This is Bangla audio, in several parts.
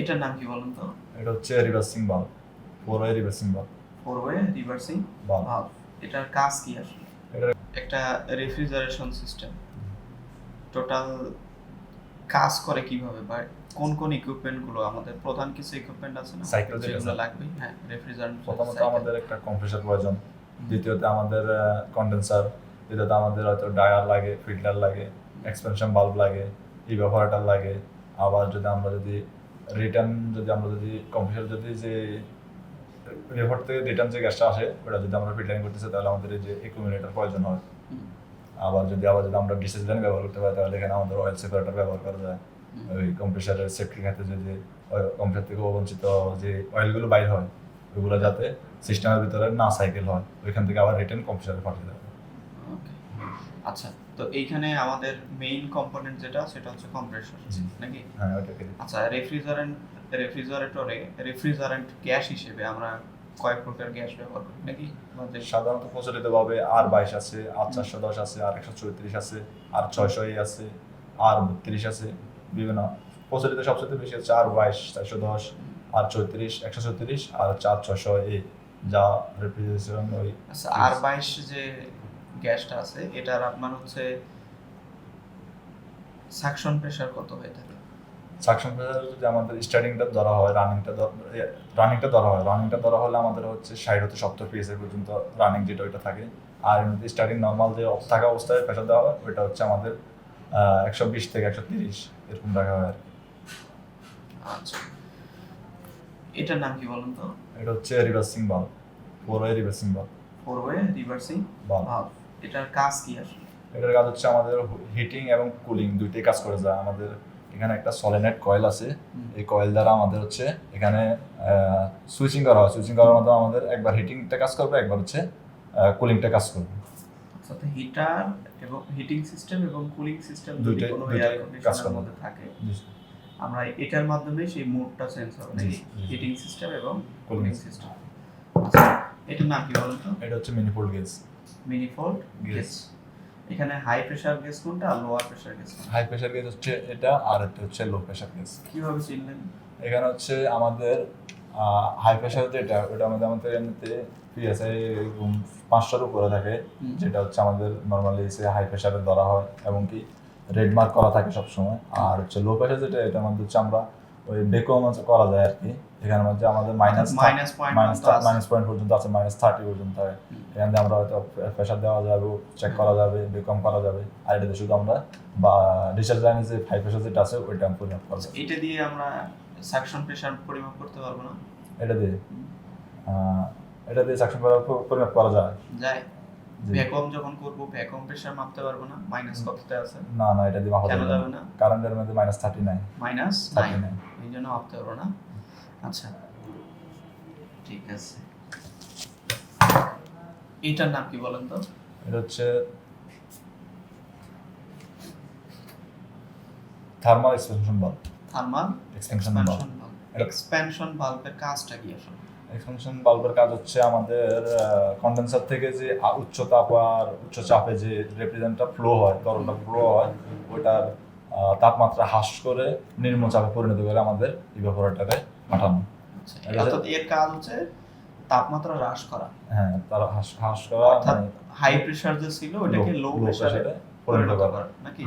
এটার নাম কি বলুন তো? এটা হচ্ছে reversing bulb four way reversing bulb four way reversing valve এটার কাজ কি আসলে? একটা রেফ্রিজারেশন সিস্টেম টোটাল কাজ করে কীভাবে? বা কোন কোন ইকুইপমেন্টগুলো? আমাদের প্রধান কিছু ইকুইপমেন্ট আছে না? Cycle যেটা যেগুলো লাগবে? হ্যাঁ রেফ্রিজারেন্ট প্রথমত আমাদের একটা কম্প্রেসার প্রয়োজন। দ্বিতীয়ত আমাদের কন্ডেন্সার তৃতীয়ত আমাদের হয়তো ডায়ার লাগে ফিল্টার লাগে এক্সপেনশন বাল্ব লাগে ইভাপোরেটর লাগে। আবার যদি আমরা যদি রিটার্ন যদি আমরা যদি কম্প্রেসার যদি যে রেফার থেকে রিটার্ন যে গ্যাসটা আসে ওটা যদি আমরা ফিল্টারিং করতেছি তাহলে আমাদের এই যে একুমিনেটার প্রয়োজন হয়। আবার যদি আবার যদি আমরা ডিসেস লাইন ব্যবহার করতে পারি তাহলে এখানে আমাদের অয়েল সেপারেটর ব্যবহার করা যায়। ওই কম্প্রেসারের সেফটির ক্ষেত্রে যদি কম্প্রেসার থেকে অবঞ্চিত যে অয়েলগুলো বাইর হয় ওইগুলো যাতে সিস্টেমের ভিতরে না সাইকেল হয় ওইখান থেকে আবার রিটার্ন কম্প্রেসারে পাঠিয়ে দেবে আচ্ছা তো এইখানে আমাদের মেইন কম্পোনেন্ট যেটা সেটা হচ্ছে কম্প্রেসর নাকি? হ্যাঁ আচ্ছা রেফ্রিজারেন্ট রেফ্রিজারেটরে রেফ্রিজারেন্ট গ্যাস হিসেবে আমরা কয়েক প্রকার গ্যাস ব্যবহার করি নাকি? সাধারণত প্রচলিতভাবে আর বাইশ আছে আর চারশো দশ আছে আর একশো চৌত্রিশ আছে আর ছয়শো আছে আর বত্রিশ আছে বিভিন্ন। প্রচলিত সবচেয়ে বেশি হচ্ছে আর বাইশ চারশো দশ আর চৌত্রিশ একশো চৌত্রিশ আর চার ছয়শো এ যা রেফ্রিজারেশন ওই আচ্ছা আর বাইশ যে গ্যাসটা আছে এটার আপনার হচ্ছে সাকশন প্রেসার কত হয়ে থাকে? সাকশন প্রেসার যদি আমাদের স্টার্টিংটা ধরা হয় রানিংটা রানিংটা ধরা হয় রানিংটা ধরা হলে আমাদের হচ্ছে ষাট হতে সত্তর পিএসের পর্যন্ত রানিং যেটা ওইটা থাকে। আর এমনিতে স্টার্টিং নর্মাল যে অফ থাকা অবস্থায় প্রেসার দেওয়া হয় ওইটা হচ্ছে আমাদের একশো বিশ থেকে একশো তিরিশ এরকম রাখা হয় আর। আচ্ছা। এটার নাম কি বলুন তো? এটা হচ্ছে reversing bulb four way reversing bulb four way reversing bulb valve এটার কাজ কি আসলে? এটার কাজ হচ্ছে আমাদের হিটিং এবং কুলিং দুইটাই কাজ করে যায় আমাদের এখানে একটা সলিনেট কয়েল আছে। এই কয়েল দ্বারা আমাদের হচ্ছে এখানে সুইচিং করা হয়। সুইচিং করার মাধ্যমে আমাদের একবার হিটিংটা কাজ করবে একবার হচ্ছে কুলিংটা কাজ করবে। আচ্ছা তো হিটার এবং হিটিং সিস্টেম এবং কুলিং সিস্টেম দুটি কোনো এয়ার মধ্যে থাকে আমরা এটার মাধ্যমে সেই মোডটা চেঞ্জ হবে। হিটিং সিস্টেম এবং কুলিং সিস্টেম এটার নাম কি বলুন তো? এটা হচ্ছে manifold gauge manifold Gas. Gas এখানে হাই প্রেসার গ্যাস কোনটা আর লোয়ার প্রেসার গ্যাস কোনটা? হাই প্রেশার গেজ হচ্ছে এটা আর একটা হচ্ছে লো প্রেশার গেজ কীভাবে চিনলেন? এখানে হচ্ছে আমাদের হাই প্রেশার যেটা ওটা আমাদের আমাদের এমনিতে পিএসআই পাঁচশোর উপরে থাকে যেটা হচ্ছে আমাদের নর্মালি সে হাই প্রেশারে ধরা হয় এবং কি রেড মার্ক করা থাকে সবসময়। আর হচ্ছে লো প্রেশার যেটা এটা আমাদের হচ্ছে আমরা ওই বেকম করা যায় আর কি এখানে মধ্যে আমাদের minus minus point minus point পর্যন্ত আছে মাইনাস থার্টি পর্যন্ত হয়। এখান থেকে আমরা হয়তো প্রেশার দেওয়া যাবে চেক করা যাবে বেকম করা যাবে। আর এটাতে শুধু আমরা বা ডিসচার্জ লাইনে যে হাই প্রেশার যেটা আছে ওইটা আমি পরিমাপ করা যাবে। এটা দিয়ে আমরা সাকশন প্রেসার পরিমাপ করতে পারব না? এটা দিয়ে? এটা দিয়ে সাকশন পরিমাপ করা যায়। যায়। ভ্যাকুয়াম যখন করব ভ্যাকুয়াম প্রেসার মাপতে পারব না মাইনাস কততে আছে? না না এটা দিয়ে মাপা কেন যাবে যাবে না? কারেন্টের মধ্যে minus thirty nine minus thirty nine এই জন্য মাপতে পারব না। আচ্ছা। ঠিক আছে। এটার নাম কি বলেন তো? এটা হচ্ছে thermal expansion bulb thermal expansion bulb valve expansion ভালভের কাজটা কি আসলে? এক্সপেনশন বাল্বের কাজ হচ্ছে আমাদের কন্ডেন্সার থেকে যে উচ্চ তাপ আর উচ্চ চাপে যে রিপ্রেজেন্টটা ফ্লো হয় তরলটা ফ্লো হয় ওটার তাপমাত্রা হ্রাস করে নিম্ন চাপে পরিণত করে আমাদের ইভাপোরেটরে পাঠানো। আচ্ছা, অর্থাৎ এর কাজ হচ্ছে তাপমাত্রা হ্রাস করা। হ্যাঁ তার হ্রাস হ্রাস করা অর্থাৎ মানে হাই প্রেসার যে ছিল ওটাকে লো প্রেসারে পরিণত নাকি?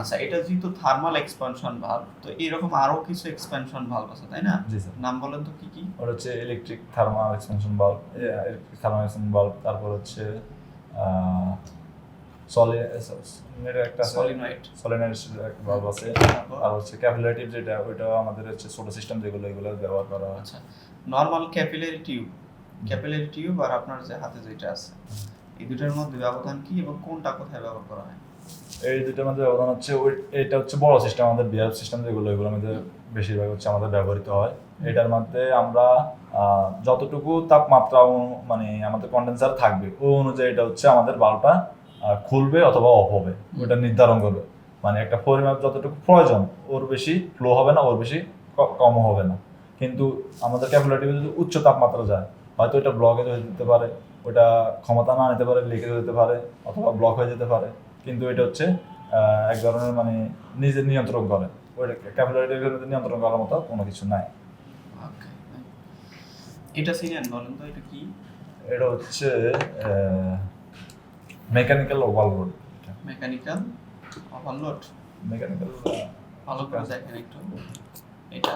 আচ্ছা এটা যেহেতু থার্মাল এক্সপানশন ভালভ তো এরকম আরও কিছু এক্সপানশন ভালভ আছে তাই না? নাম বলেন তো কি কি? ওটা হচ্ছে electric thermal expansion bulb electric thermal expansion bulb তারপর হচ্ছে একটা সলিনয়েড সলিনয়েড একটা বাল্ব আছে আর হচ্ছে ক্যাপিলারিটিভ যেটা ওইটা আমাদের হচ্ছে ছোট সিস্টেম যেগুলো এগুলো ব্যবহার করা আচ্ছা normal capillary tube capillary tube আর আপনার যে হাতে যেটা আছে। এই দুটার মধ্যে ব্যবধান কি এবং কোনটা কোথায় ব্যবহার করা হয়? এই দুটোর মধ্যে ব্যবধান হচ্ছে ওই এটা হচ্ছে বড় সিস্টেম আমাদের বিয়ার সিস্টেম যেগুলো এগুলোর মধ্যে বেশিরভাগ হচ্ছে আমাদের ব্যবহৃত হয়। এটার মধ্যে আমরা যতটুকু তাপমাত্রা মানে আমাদের কন্ডেন্সার থাকবে ওই অনুযায়ী এটা হচ্ছে আমাদের বাল্বটা খুলবে অথবা অফ হবে ওটা নির্ধারণ করবে। মানে একটা পরিমাপ যতটুকু প্রয়োজন ওর বেশি ফ্লো হবে না ওর বেশি কমও হবে না। কিন্তু আমাদের ক্যাপিলারিটিভে যদি উচ্চ তাপমাত্রা যায় হয়তো এটা ব্লকেজ হয়ে যেতে পারে ওটা ক্ষমতা না নিতে পারে হয়ে যেতে পারে অথবা ব্লক হয়ে যেতে পারে। কিন্তু এটা হচ্ছে এক ধরনের মানে নিজের নিয়ন্ত্রণ করে ওই ক্যাপিলারিটির মধ্যে নিয়ন্ত্রণ করার মতো কোনো কিছু নাই। এটা সিরিয়ান বলেন তো এটা কি? এটা হচ্ছে mechanical overload mechanical overload mechanical ভালো করে দেখেন একটু। এটা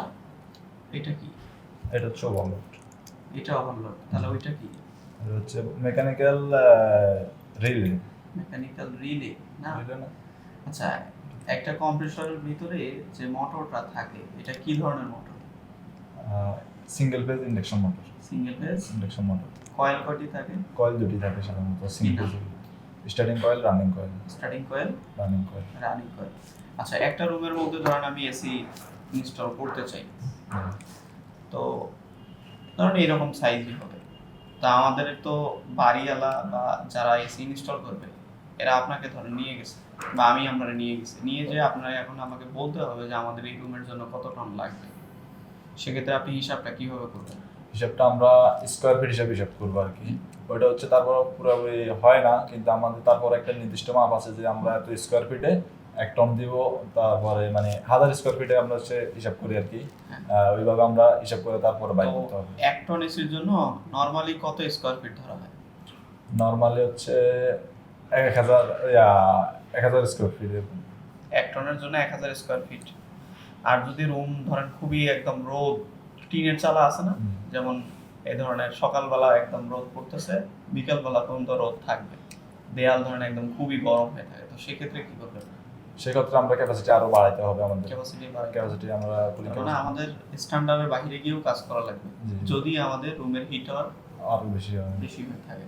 এটা কি? এটা হচ্ছে ওভারলোড এটা ওভারলোড তাহলে ওইটা কি? হচ্ছে মেকানিক্যাল রিলে মেকানিক্যাল রিলে না? আচ্ছা একটা কম্প্রেসরের ভিতরে যে মোটরটা থাকে এটা কি ধরনের motor? Single phase induction motor single phase induction motor coil কয়টি থাকে? কয়েল দুটি থাকে সাধারণত single starting coil running coil starting coil running coil running coil আচ্ছা একটা রুমের মধ্যে ধরেন আমি এসি ইনস্টল করতে চাই। তো ধরুন এরকম সাইজই হবে। তা আমাদের তো বাড়িওয়ালা বা যারা এসি ইনস্টল করবে, এরা আপনাকে ধরে নিয়ে গেছে বা আমি আপনারা নিয়ে গেছি। নিয়ে যে আপনারা এখন আমাকে বলতে হবে যে আমাদের এই রুমের জন্য কত টন লাগবে। সেক্ষেত্রে আপনি হিসাবটা কীভাবে করবেন? হিসাবটা আমরা স্কোয়ার ফিট হিসাবে হিসাব করব আর কি। ওইটা হচ্ছে তারপর পুরোপুরি হয় না, কিন্তু আমাদের তারপর একটা নির্দিষ্ট মাপ আছে যে আমরা এত স্কোয়ার ফিটে এক টন দিব তারপরে মানে হাজার স্কোয়ার ফিটে আমরা হচ্ছে হিসাব করি আর কি। ওইভাবে আমরা হিসাব করে তারপরে বাইর করতে হবে। এক টন এসির জন্য নর্মালি কত স্কোয়ার ফিট ধরা হয়? নর্মালি হচ্ছে এক হাজার এক হাজার স্কোয়ার ফিট এক টনের জন্য এক হাজার স্কোয়ার ফিট আর যদি রুম ধরেন খুবই একদম রোদ টিনের চালা আছে না? যেমন এই ধরনের সকালবেলা একদম রোদ পড়তেছে বিকালবেলা পর্যন্ত রোদ থাকবে। দেয়াল ধরেন একদম খুবই গরম হয়ে থাকে। তো সেক্ষেত্রে কি করবেন সেক্ষেত্রে আমরা ক্যাপাসিটি আরও বাড়াইতে হবে আমাদের। ক্যাপাসিটি ক্যাপাসিটি আমরা মানে আমাদের স্ট্যান্ডার্ডের বাইরে গিয়েও কাজ করা লাগবে। যদি আমাদের রুমের হিটার আরও বেশি হয় বেশি থাকে।